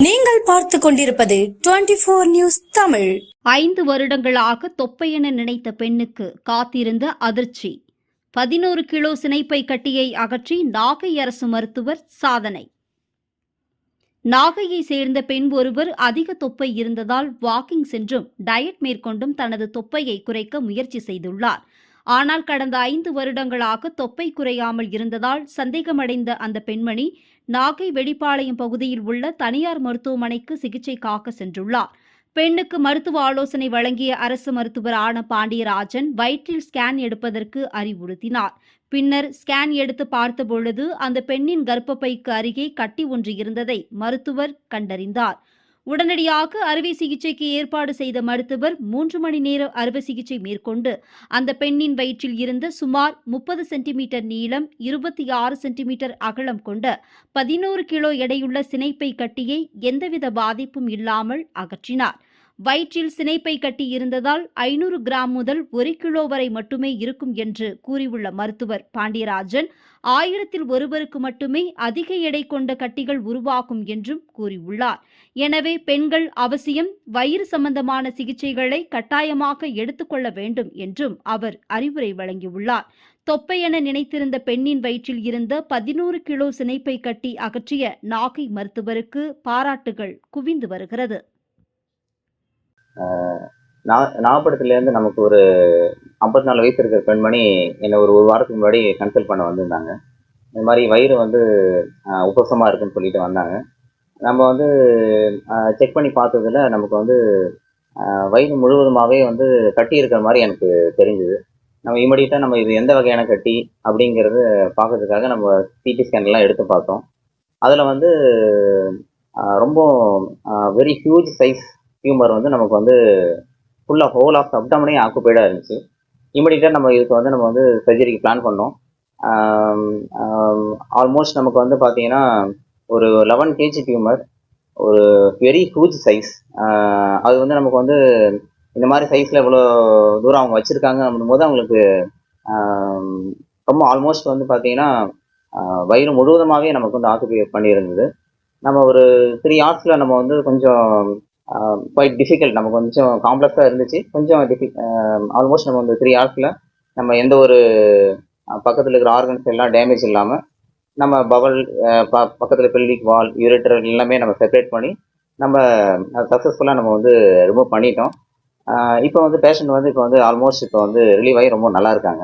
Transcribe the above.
நீங்கள் பார்த்து கொண்டிருப்பது டுவெண்டி போர் நியூஸ் தமிழ். ஐந்து வருடங்களாக தொப்பை என நினைத்த பெண்ணுக்கு காத்திருந்த அதிர்ச்சி. பதினோரு கிலோ சினைப்பை கட்டியை அகற்றி நாகை அரசு மருத்துவர் சாதனை. நாகையை சேர்ந்த பெண் ஒருவர் அதிக தொப்பை இருந்ததால் வாக்கிங் சென்றும் டயட் மேற்கொண்டும் தனது தொப்பையை குறைக்க முயற்சி செய்துள்ளார். ஆனால் கடந்த ஐந்து வருடங்களாக தொப்பை குறையாமல் இருந்ததால் சந்தேகமடைந்த அந்த பெண்மணி நாகை வெடிப்பாளையம் பகுதியில் உள்ள தனியார் மருத்துவமனைக்கு சிகிச்சைக்காக சென்றுள்ளார். பெண்ணுக்கு மருத்துவ ஆலோசனை வழங்கிய அரசு மருத்துவர் ஆன பாண்டியராஜன் வயிற்றில் ஸ்கேன் எடுப்பதற்கு அறிவுறுத்தினார். பின்னர் ஸ்கேன் எடுத்து பார்த்தபொழுது அந்த பெண்ணின் கர்ப்பப்பைக்கு அருகே கட்டி ஒன்று இருந்ததை மருத்துவர் கண்டறிந்தார். உடனடியாக அறுவை சிகிச்சைக்கு ஏற்பாடு செய்த மருத்துவர் மூன்று மணி நேர அறுவை சிகிச்சை மேற்கொண்டு அந்த பெண்ணின் வயிற்றில் இருந்த சுமார் முப்பது சென்டிமீட்டர் நீளம் இருபத்தி ஆறு சென்டிமீட்டர் அகலம் கொண்ட பதினோரு கிலோ எடையுள்ள சினைப்பை கட்டியை எந்தவித பாதிப்பும் இல்லாமல் அகற்றினார். வயிற்றில் சினைப்பை கட்டி இருந்ததால் ஐநூறு கிராம் முதல் ஒரு கிலோ வரை மட்டுமே இருக்கும் என்று கூறியுள்ள மருத்துவர் பாண்டியராஜன் ஆயிரத்தில் ஒருவருக்கு மட்டுமே அதிக எடை கொண்ட கட்டிகள் உருவாகும் என்றும் கூறியுள்ளார். எனவே பெண்கள் அவசியம் வயிறு சம்பந்தமான சிகிச்சைகளை கட்டாயமாக எடுத்துக்கொள்ள வேண்டும் என்றும் அவர் அறிவுரை வழங்கியுள்ளார். தொப்பை என நினைத்திருந்த பெண்ணின் வயிற்றில் இருந்த பதினோரு கிலோ சினைப்பை கட்டி அகற்றிய நாகை மருத்துவருக்கு பாராட்டுகள் குவிந்து வருகிறது. நாகப்பட்டத்துலேருந்து நமக்கு ஒரு ஐம்பத்தி நாலு வயசு இருக்கிற பெண்மணி என்னை ஒரு ஒரு வாரத்துக்கு முன்னாடி கன்சல்ட் பண்ண வந்திருந்தாங்க. இந்த மாதிரி வயிறு வந்து உபசமாக இருக்குன்னு சொல்லிட்டு வந்தாங்க. நம்ம வந்து செக் பண்ணி பார்த்ததுல நமக்கு வந்து வயிறு முழுவதுமாகவே வந்து கட்டி இருக்கிற மாதிரி எனக்கு தெரிஞ்சுது. நம்ம இமீடியட்டாக நம்ம இது எந்த வகையான கட்டி அப்படிங்கிறது பார்க்கறதுக்காக நம்ம சிடி ஸ்கேன்லாம் எடுத்து பார்த்தோம். அதில் வந்து ரொம்ப வெரி ஹியூஜ் சைஸ் டியூமர் வந்து நமக்கு வந்து ஃபுல்லாக ஹோல் ஆஃப் அப்டமனே ஆக்குப்பைடாக இருந்துச்சு. இமீடியட்டாக நம்ம இதுக்கு வந்து நம்ம வந்து சர்ஜரிக்கு பிளான் பண்ணோம். ஆல்மோஸ்ட் நமக்கு வந்து பார்த்தீங்கன்னா ஒரு லெவன் கேஜி டியூமர் ஒரு வெரி ஹியூஜ் சைஸ் அது வந்து நமக்கு வந்து இந்த மாதிரி சைஸில் இவ்வளோ தூரம் அவங்க வச்சுருக்காங்க அப்படின்போது அவங்களுக்கு ரொம்ப ஆல்மோஸ்ட் வந்து பார்த்தீங்கன்னா வயிறு முழுவதுமாகவே நமக்கு வந்து ஆக்குப்பை பண்ணியிருந்தது. நம்ம ஒரு த்ரீ ஹார்ஸில் நம்ம வந்து கொஞ்சம் குவைட் டிஃபிகல்ட் நமக்கு கொஞ்சம் காம்ப்ளெக்ஸாக இருந்துச்சு. கொஞ்சம் டிஃபி ஆல்மோஸ்ட் நம்ம வந்து த்ரீ ஹவர்ஸில் நம்ம எந்த ஒரு பக்கத்தில் இருக்கிற ஆர்கன்ஸ் எல்லாம் டேமேஜ் இல்லாமல் நம்ம பவல் ப பக்கத்தில் பெல்விக் வால் யூரேட்டர் எல்லாமே நம்ம செப்பரேட் பண்ணி நம்ம சக்ஸஸ்ஃபுல்லாக நம்ம வந்து ரிமூவ் பண்ணிட்டோம். இப்போ வந்து பேஷண்ட் வந்து இப்போ வந்து ஆல்மோஸ்ட் இப்போ வந்து ரிலீவ் ஆகி ரொம்ப நல்லா இருக்காங்க.